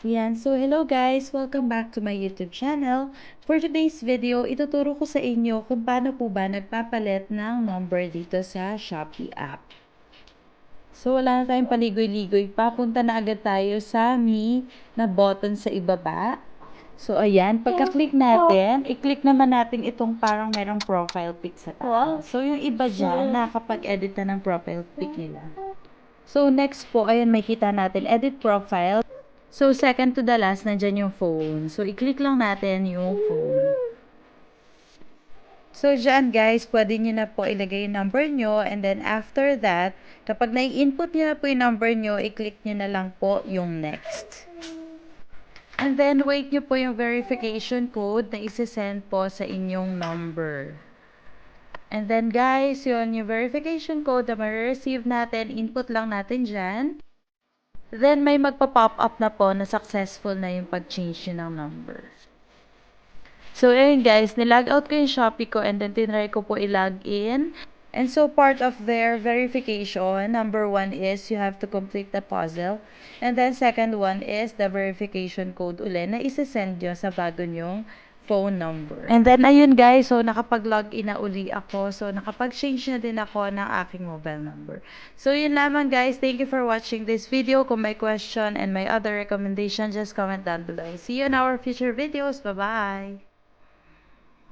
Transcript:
Yan. So, hello guys! Welcome back to my YouTube channel. For today's video, ituturo ko sa inyo kung paano po ba nagpapalit ng number dito sa Shopee app. So, wala na tayong paligoy-ligoy. Papunta na agad tayo sa me na button sa ibaba. So, ayan. Pagka-click natin, i-click naman natin itong parang merong profile pic sa taas. So, yung iba dyan, nakakapag-edit na ng profile pic nila. So, next po, ayan, makita natin, edit profile. So, second to the last, nandyan yung phone. So, i-click lang natin yung phone. So, dyan guys, pwede nyo na po ilagay yung number nyo. And then, after that, kapag na-input nyo na po yung number nyo, i-click nyo na lang po yung next. And then, wait nyo po yung verification code na isi-send po sa inyong number. And then, guys, yun, yung verification code na ma-receive natin, input lang natin dyan. Then, may magpa-pop up na po na successful na yung pag-change ng number. So, ayun guys, nilag out ko yung Shopee ko and then tinry ko po i-log in. And so, part of their verification, number one is you have to complete the puzzle. And then, second one is the verification code uli na isa-send nyo sa bago nyong phone number. And then, ayun guys, so nakapag-log in na uli ako. So, nakapag-change na din ako ng aking mobile number. So, yun lamang guys. Thank you for watching this video. Kung may question and may other recommendation, just comment down below. See you in our future videos. Bye-bye!